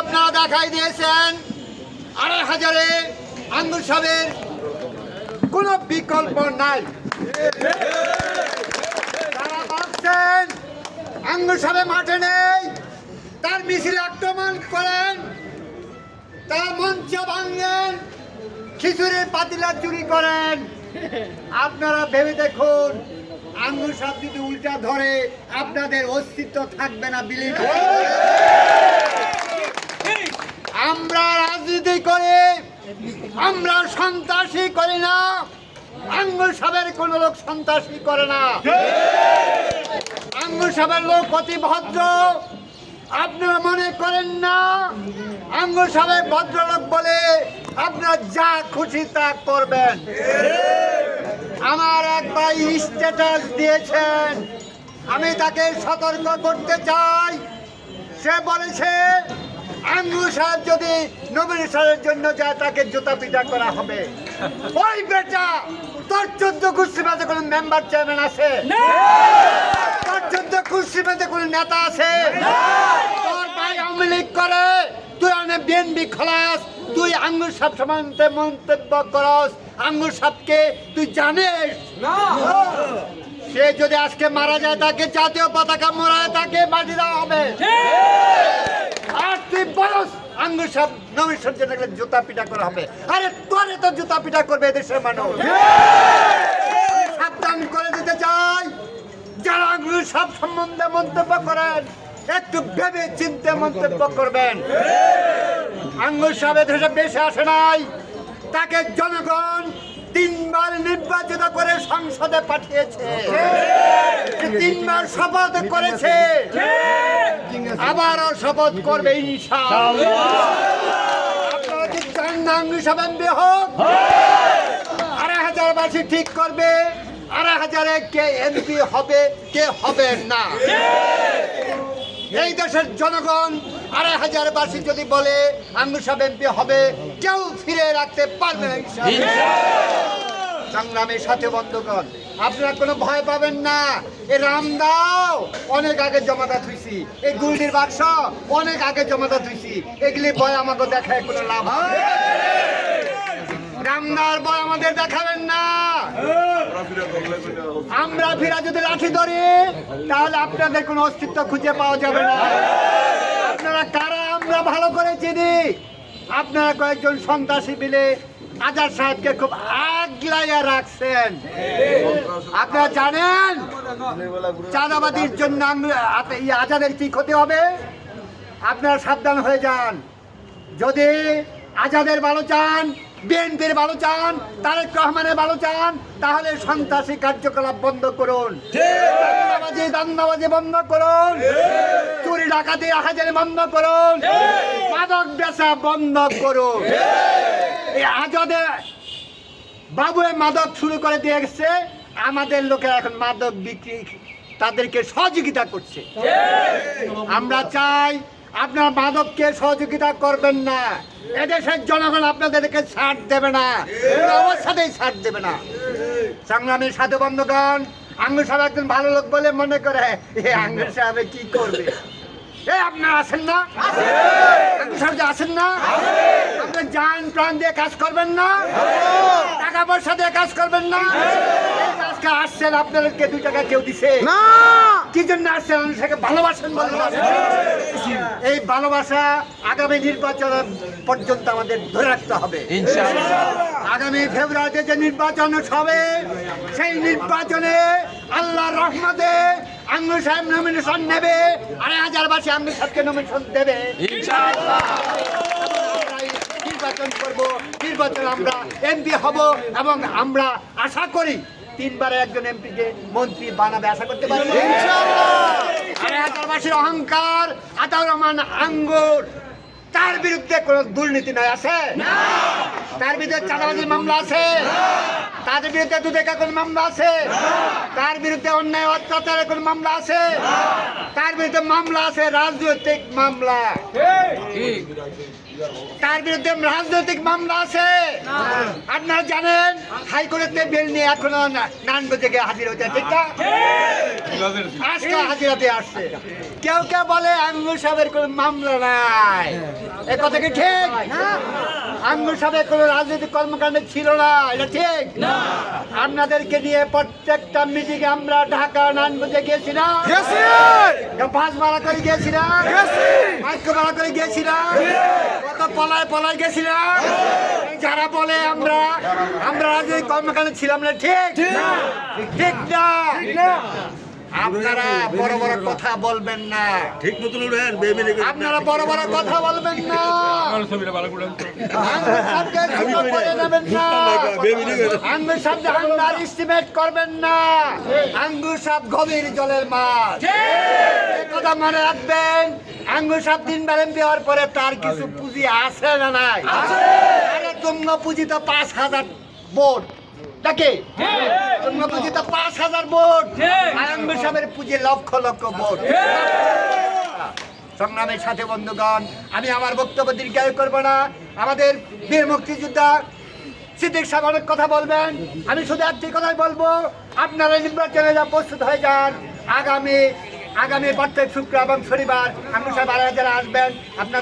আপনারা দেখাই দিয়েছেন আড়াই হাজারে আঙ্গুর সাহেবের কোনো বিকল্প নাই তারা ভাবছেন আঙ্গুর সাহেব মাঠে নেই, তার মিছিল আক্রমণ করেন, তার মঞ্চ ভাঙেন খিচুড়ির পাতিলা চুরি করেন আপনারা ভেবে দেখুন আঙ্গুর সাহেব যদি উল্টা ধরে, আপনাদের অস্তিত্ব থাকবে না, বিলীন। আমরা রাজনীতি করে, আমরা সন্ত্রাসী করি না আঙ্গুর সাহেবের কোন লোক সন্ত্রাসী করে না। আঙ্গুর সাহেবের লোক অতি ভদ্র, আপনারা মনে করেন না? আঙ্গুর সাহেব ভদ্রলোক বলে, আপনারা যা খুশি তা করবেন। আমার এক ভাই স্ট্যাটাস দিয়েছেন। আমি তাকে সতর্ক করতে চাই। সে বলেছে আঙ্গুর সাহেব যদি নমিনেশনের জন্য যায় তাকে জুতা পিটা করা হবে। ওই বেটা তোর চোদ্দ কুস্তি মাঝে কোনো মেম্বার চেয়ারম্যান আছে? তোর চোদ্দ কুস্তি মাঝে কোনো নেতা আছে? তোর ভাই আওয়ামী লীগ করে তুই অনেক বিএনপি খোলাস তুই আঙ্গুর সাপ সম্বন্ধে মন্তব্য করস। আঙ্গুর সাপকে তুই জানিস? সে যদি আজকে মারা যায় তাকে জাতীয় পতাকা মরায় তাকে মাটি দেওয়া হবে। আর তুই বলস আঙ্গুর সব জুতা পিটা করা হবে। আরে তোরে তো জুতা পিটা করবে এদেশের মানুষ। সাবধান করে দিতে চাই। যারা আঙ্গুর সব সম্বন্ধে মন্তব্য করেন একটু ভেবে চিন্তে মন্তব্য করবেন। আঙ্গুর সাহেব এদেশে বেশি আসে নাই। তাকে জনগণ তিনবার নির্বাচিত করে সংসদে পাঠিয়েছে। তিনবার শপথ করেছে। আবারও শপথ করবে আপনারা কি চান হোক। আড়াই হাজার ঠিক করবে, আড়াই হাজারে কে এমপি হবে, কে হবে না। এই দেশের জনগণ আড়াই হাজার বাসী যদি বলে আঙ্গুর সাহেব এমপি হবে, কেউ ফিরে রাখতে পারবে না। সংগ্রামের সাথে বন্ধুগণ আপনারা কোনো ভয় পাবেন না। এই রামদাও অনেক আগে জমাতা থুইছি এই গুলডির বাক্স, অনেক আগে জমাতা থুইছি এগুলি ভয় আমাকে দেখায়, কোনো লাভ না। রামদার ভয় আমাদের দেখাবেন না। আমরা ফিরা যদি লাঠি ধরি, তাহলে আপনাদের কোনো অস্তিত্ব খুঁজে পাওয়া যাবে না। আপনারা কারা, আমরা ভালো করে চিনি। আপনারা কয়েকজন সন্ত্রাসী মিলে আজাদ সাহেবকে খুব আগলাইয়া রাখছেন। আপনারা জানেন চাঁদাবাদির জন্য আজাদের কি ক্ষতি হবে? আপনারা সাবধান হয়ে যান। যদি আজাদের ভালো চান, বিএনপির ভালো চান, তারেক রহমানের ভালো চান, তাহলে সন্ত্রাসী কার্যকলাপ বন্ধ করুন। দান্দাবাজি দান্দাবাজি বন্ধ করুন। চুরি, ডাকাতি হাজারি বন্ধ করুন। মাদক বেচা বন্ধ করুন। এই আজাদে বাবু এই মাদক শুরু করে দিয়ে গেছে। আমাদের লোকেরা এখন মাদক বিক্রি তাদেরকে সহযোগিতা করছে। আমরা চাই আপনার মাদককে সহযোগিতা করবেন না। এদেশের জনগণ আপনাদেরকে ছাড় দেবে না। অবস্থাতেই ছাড় দেবে না। সংগ্রামী সাধু বন্ধুগণ, আঙ্গুর সাহেব একজন ভালো লোক বলে মনে করে, এ আঙ্গুর সাহেব কি করবে? এ, আপনারা আছেন না? আঙ্গুর সাহেব আছেন না? জান প্রাণ দিয়ে কাজ করবেন না? টাকা পয়সা দিয়ে কাজ করবেন না? আজকে আসছেন আপনাদেরকে দুই টাকা কেউ দিছে? না! কি জন্য আসছেন? মানুষকে ভালোবাসেন। এই ভালোবাসা আগামী নির্বাচন পর্যন্ত আমাদের ধরে রাখতে হবে। আগামী ফেব্রুয়ারিতে যে নির্বাচন হবে সেই নির্বাচনে আল্লাহ রহমতে আঙ্গুর সাহেব নমিনেশন নেবে আড়াই হাজার বাসী আঙ্গুর সাহেবকে নমিনেশন দেবে। আমরা নির্বাচন করব নির্বাচন আমরা এমপি হব এবং আমরা আশা করি তিনবারে একজন এমপিকে মন্ত্রী বানাবে আশা করতে পারি? অহংকার আতাউর রহমান আঙ্গুর তার বিরুদ্ধে কোন দুর্নীতি নয় আছে? তার বিরুদ্ধে চাঁদাবাজির মামলা আছে? তাদের বিরুদ্ধে দুধেকা কোন মামলা আছে? তার বিরুদ্ধে অন্যায় অত্যাচারের কোন মামলা আছে? তার বিরুদ্ধে মামলা আছে রাজনৈতিক মামলা। তার বিরুদ্ধে রাজনৈতিক মামলা আছে। আপনারা জানেন হাইকোর্টের বেল নিয়ে এখনও নানবে থেকে হাজির হতে ঠিক না? আজকে হাজিরাতে আসছে। কেউ কেউ বলে আমি সাহেবের কোনো মামলা নাই। এ কথা কি ঠিক? আঙ্গুর সাথে কোনো রাজনৈতিক কর্মকাণ্ড ছিল না এটা ঠিক? আপনাদেরকে নিয়ে প্রত্যেকটা মিটিংয়ে আমরা ঢাকা নানগঞ্জে গেছিলাম বাস ভাড়া করে গেছিলাম মাইক্রো ভাড়া করে গেছিলাম কত পলায় পলায় গেছিলাম। এই যারা বলে আমরা আমরা রাজনৈতিক কর্মকাণ্ডে ছিলাম না ঠিক? ঠিক না। আপনারা বড় বড় কথা। বলবেন না। ঠিক মতন বেবি আপনারা বড় বড় কথা বলবেন না। আঙ্গুর সাহেব আঙ্গার এস্টিমেট করবেন না। আঙ্গুর সাহেব গভীর জলের মাছ। কথা মনে রাখবেন আঙ্গুর সাহেব দিন বেলেন দেওয়ার পরে তার কিছু পুঁজি আছে না নাই? আরে তুঙ্গ পুঁজি তো পাঁচ হাজার বোর্ড নাকি? তুঙ্গ পাঁচ হাজার বোর্ড আর সাহেবের পুঁজি লক্ষ লক্ষ বোর্ড সংগ্রামের সাথে বন্ধুগণ আমি আমার বক্তব্য দীর্ঘায়ু করব না। আমাদের বীর মুক্তিযোদ্ধা সিদ্দিক সাহেব অনেক কথা বলবেন। আমি শুধু একটি কথাই বলব আপনারা নির্বাচনে যা প্রস্তুত হয়ে যান আগামী আগামী প্রত্যেক শুক্র এবং শনিবার আমি সাহেব আড়াই যারা আসবেন। আপনাদের